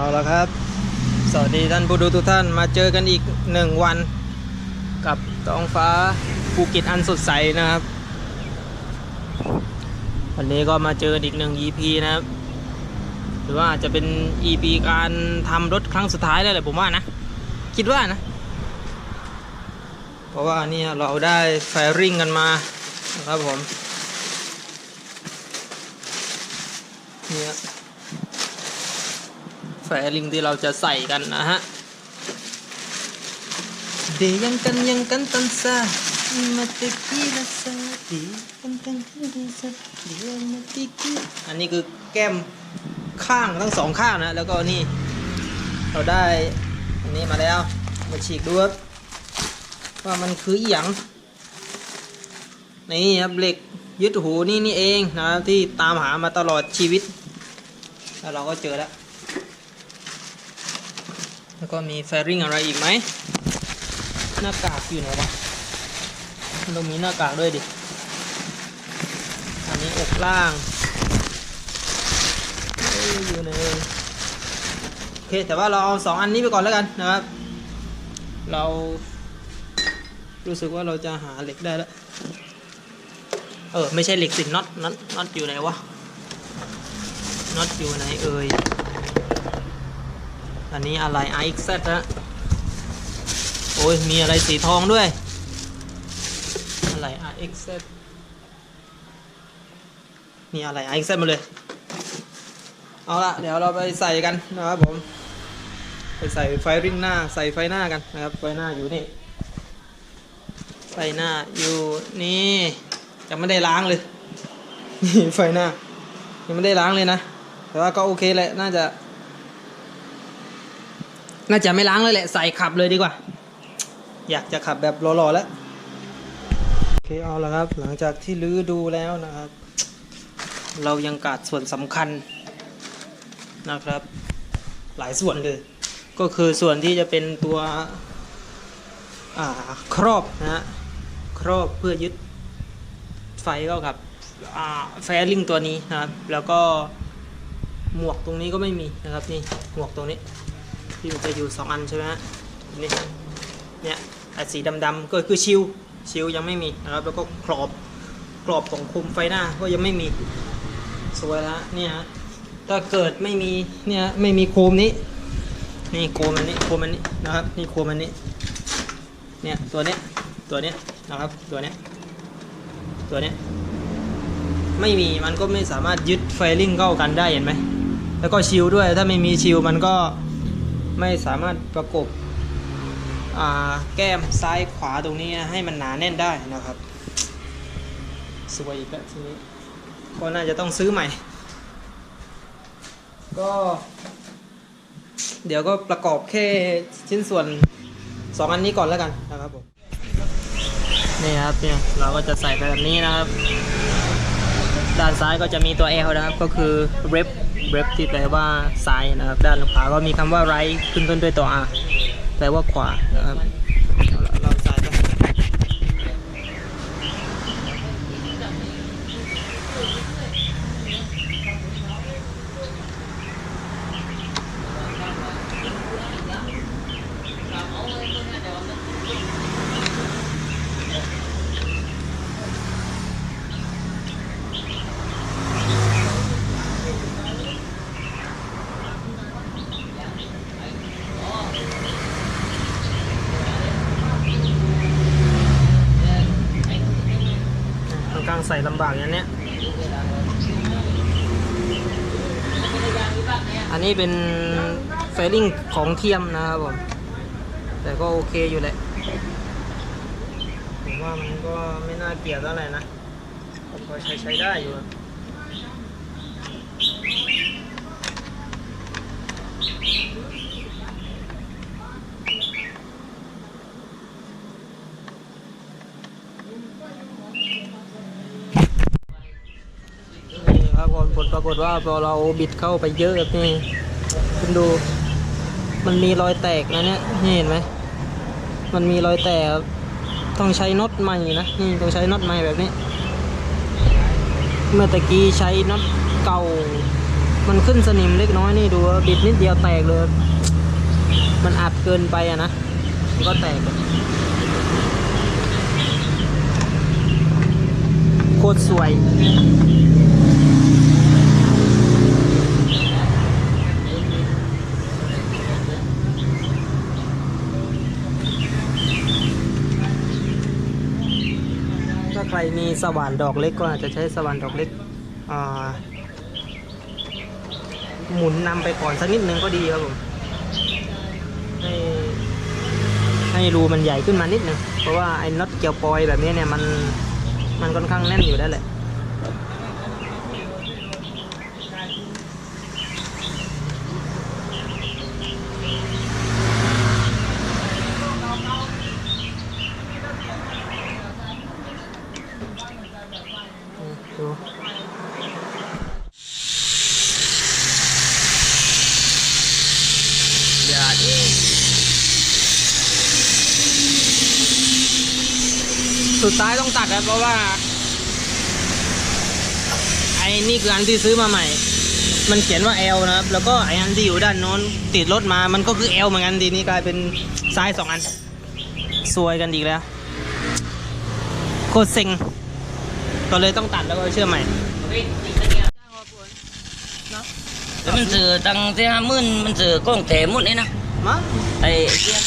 เอาละครับ สวัสดีท่านผู้ดูทุกท่านมาเจอกันอีกหนึ่งวัน กับท้องฟ้าภูเก็ตอันสดใสนะครับ วันนี้ก็มาเจอกันอีกหนึ่ง EP นะครับ หรือว่าอาจจะเป็น EP การทำรถครั้งสุดท้ายแล้วแหละผมว่านะ คิดว่านะ เพราะว่านี่เราได้ไฟริงกันมานะครับผมเนี่ย ไฟริงที่เราจะใส่กันนะฮะเดยังกันยังกันตันซามาติกีลาซาดีกันกันกันดีซาเดียมาติกีอันนี้คือแก้มข้างทั้งสองข้างนะ แล้วก็นี่เราได้อันนี้มาแล้ว มาฉีกดูว่ามันคืออหย่างนี่ครับเหล็กยึดหูนี่นี่เองนะครับที่ตามหามาตลอดชีวิต แล้วเราก็เจอแล้ว แล้วก็มีแฟริงอะไรอีกไหม หน้ากากอยู่ไหนวะมันต้องมีหน้ากากด้วยดิ อันนี้อกล่างอยู่ไหนเอ่ยโอเค แต่ว่าเราเอาสองอันนี้ไปก่อนแล้วกันนะครับ เรารู้สึกว่าเราจะหาเหล็กได้แล้ว เออ ไม่ใช่เหล็กสิน็อตน็อตน็อตอยู่ไหนวะน็อตอยู่ไหนเอ่ย อันนี้อะไร iXZ นะโอ้ยมีอะไรสีทองด้วย อะไร iXZ นี่อะไร iXZ มาเลย เอาละเดี๋ยวเราไปใส่กันนะครับผม ไปใส่ไฟริงหน้าใส่ไฟหน้ากันนะครับ ไฟหน้าอยู่นี่ ไฟหน้าอยู่นี่ยังไม่ได้ล้างเลยนี่ไฟหน้ายังไม่ได้ล้างเลยนะ แต่ว่าก็โอเคแหละน่าจะ น่าจะไม่ล้างเลยแหละ ใส่ขับเลยดีกว่า อยากจะขับแบบรอๆแล้ว โอเคเอาละครับ หลังจากที่ลื้อดูแล้วนะครับ เรายังขาดส่วนสำคัญนะครับ หลายส่วนเลย ก็คือส่วนที่จะเป็นตัวครอบนะฮะครอบเพื่อยึดไฟเข้ากับแฟลิงตัวนี้นะครับ แล้วก็หมวกตรงนี้ก็ไม่มีนะครับนี่หมวกตรงนี้ ที่มันจะอยู่สองอันใช่ไหมฮะนี่เนี่ยไอสีดำๆก็คือชิวชิวยังไม่มีนะครับแล้วก็กรอบกรอบของคุมไฟหน้าก็ยังไม่มีสวยแล้วเนี่ยฮะถ้าเกิดไม่มีเนี่ยไม่มีโคมนี้ นี่โคมอันนี้โคมอันนี้นะครับนี่โคมอันนี้เนี่ยตัวเนี้ยตัวเนี้ยนะครับตัวเนี้ยตัวเนี้ยไม่มีมันก็ไม่สามารถยึดไฟลิ่งเข้ากันได้เห็นไหมแล้วก็ชิลด้วยถ้าไม่มีชิลมันก็ ไม่สามารถประกบอ่าแก้มซ้ายขวาตรงนี้ให้มันหนาแน่นได้นะครับ สวยอีกแล้วทีนี้ก็น่าจะต้องซื้อใหม่ ก็ เดี๋ยวก็ประกอบแค่ชิ้นส่วนสองอันนี้ก่อนแล้วกันนะครับผมนี่ครับเนี่ยเราก็จะใส่ไปแบบนี้นะครับ ด้านซ้ายก็จะมีตัว L นะครับก็คือ rep เว็บที่แปลว่าซ้ายนะครับ ด้านขวาก็มีคำว่า right ขึ้นต้นด้วยตัว R แปลว่าขวานะครับเอาละเราซ้าง ใส่ลำบากอย่างเนี้ย อันนี้เป็นเฟลลิ่งของเทียมนะครับผม แต่ก็โอเคอยู่แหละ ผมว่ามันก็ไม่น่าเกลียดเท่าไหร่นะ ผมก็ใช้ใช้ได้อยู่อะนี่ครับผลผลปรากฏว่าพอเราบิดเข้าไปเยอะแบบนี้คุณดู มันมีรอยแตกนะเนี่ยนี่เห็นไหมมันมีรอยแตกต้องใช้น็อตใหม่นะนี่ต้องใช้น็อตใหม่แบบนี้ เมื่อตะกี้ใช้น็อตเก่า มันขึ้นสนิมเล็กน้อยนี่ดูบิดนิดเดียวแตกเลย มันอัดเกินไปอะนะมันก็แตกโคตรสวย ถ้าใครมี สว่านดอกเล็กก็อาจจะใช้สว่านดอกเล็กหมุนนำไปก่อนสักนิดนึงก็ดีครับผมให้ให้รูมันใหญ่ขึ้นมานิดนึงเพราะว่าไอ้น็อตเกี่ยวปอยแบบนี้เนี่ยมันมันค่อนข้างแน่นอยู่ได้วแหละ สุดท้ายต้องตัดนะเพราะว่า ไอ้นี่คืออันที่ซื้อมาใหม่ มันเขียนว่า L นะครับ แล้วก็ไอ้อันที่อยู่ด้านโน้นติดรถมา มันก็คือ L เหมือนกันทีนี้กลายเป็นซ้ายสองอันซวยกันอีกแล้วโคตรเซ็งก็เลยต้องตัดแล้วก็เชื่อมใหม่แล้วมันซื้อตังค์ที่ห้าหมื่นมันซื้อกล้องแถมหมดเลยนะมาไอ้เจี๊ยบ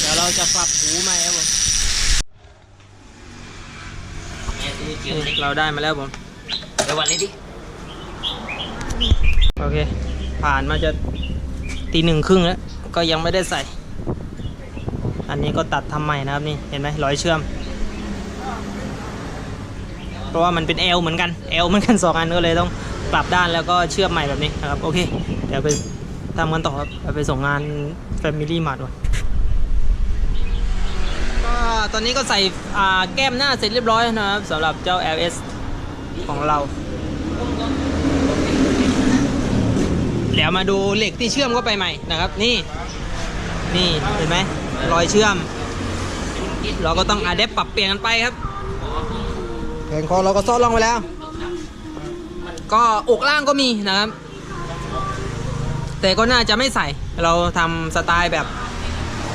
เดี๋ยวเรา จะปรับหูใหม่ครับผมเนี่ยดูเจียวเล็กเราได้มาแล้วผมไปวันนี้ดิ โอเค ผ่านมาจะตีหนึ่งครึ่งแล้ว ก็ยังไม่ได้ใส่ อันนี้ก็ตัดทำใหม่นะครับนี่ เห็นไหมรอยเชื่อม เพราะว่ามันเป็น L เหมือนกัน L เหมือนกันสองอันก็เลยต้องปรับด้านแล้วก็เชื่อมใหม่แบบนี้นะครับ โอเค เดี๋ยวไปทำกันต่อครับเอาไปส่งงาน Family Mart ก่อนก็ ตอนนี้ก็ใส่อ่าแก้มหน้าเสร็จเรียบร้อยนะครับสำหรับเจ้า LS ของเรา เดี๋ยวมาดูเหล็กที่เชื่อมเข้าไปใหม่นะครับ นี่นี่เห็นไหมรอยเชื่อม เราก็ต้องอาเดปปรับเปลี่ยนกันไปครับแขนคอเราก็ซ่อนล่องไปแล้ว ก็อกล่างก็มีนะครับ แต่ก็น่าจะไม่ใส่เราทำสไตล์แบบ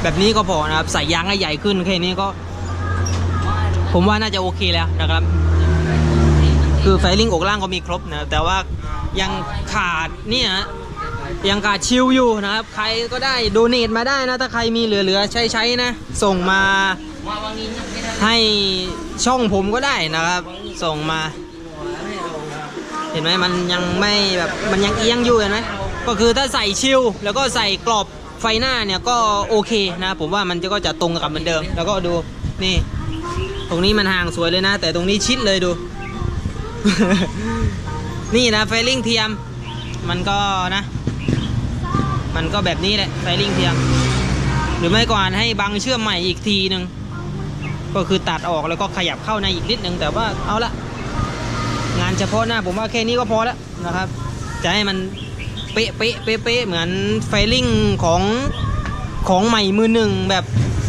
แบบนี้ก็พอนะครับใส่ยางให้ใหญ่ขึ้นแค่นี้ก็ ผมว่าน่าจะโอเคแล้วนะครับ คือไฟลิงอกล่างก็มีครบนะแต่ว่ายังขาดเนี่ยฮะยังขาดชิลอยู่นะครับ ใครก็ได้โดเนทมาได้นะ ถ้าใครมีเหลือๆ ใช้ๆนะ ส่งมาให้ช่องผมก็ได้นะครับ ส่งมา เห็นไหมมันยังไม่แบบมันยังเอียงอยู่เห็นไหมก็คือถ้าใส่ชิลแล้วก็ใส่กรอบ ไฟหน้าเนี่ยก็โอเคนะผมว่ามันจะก็จะตรงกับเหมือนเดิม แล้วก็ดูนี่ ตรงนี้มันห่างสวยเลยนะ แต่ตรงนี้ชิดเลยดู นี่นะไฟลิงเทียม มันก็นะ มันก็แบบนี้แหละไฟลิงเทียม หรือไม่ก่อนให้บังเชื่อมใหม่อีกทีหนึ่งก็คือตัดออกแล้วก็ขยับเข้าในอีกนิดนึงแต่ว่าเอาละงานเฉพาะหน้าผมว่าแค่นี้ก็พอแล้วนะครับ จะให้มัน เป๊ะเป๊ะเป๊ะเป๊ะเหมือนไฟลิ่งของของใหม่มือหนึ่งแบบ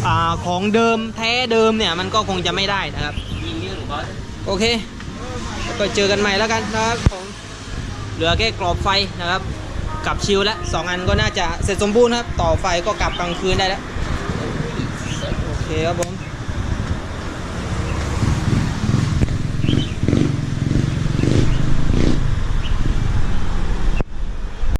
อ่าของเดิมแท้เดิมเนี่ยมันก็คงจะไม่ได้นะครับโอเคก็เจอกันใหม่แล้วกันนะครับผมเหลือแค่กรอบไฟนะครับกับชิลแล้วสองอันก็น่าจะเสร็จสมบูรณ์ครับ ต่อไฟก็กลับกลางคืนได้แล้ว โอเคครับผม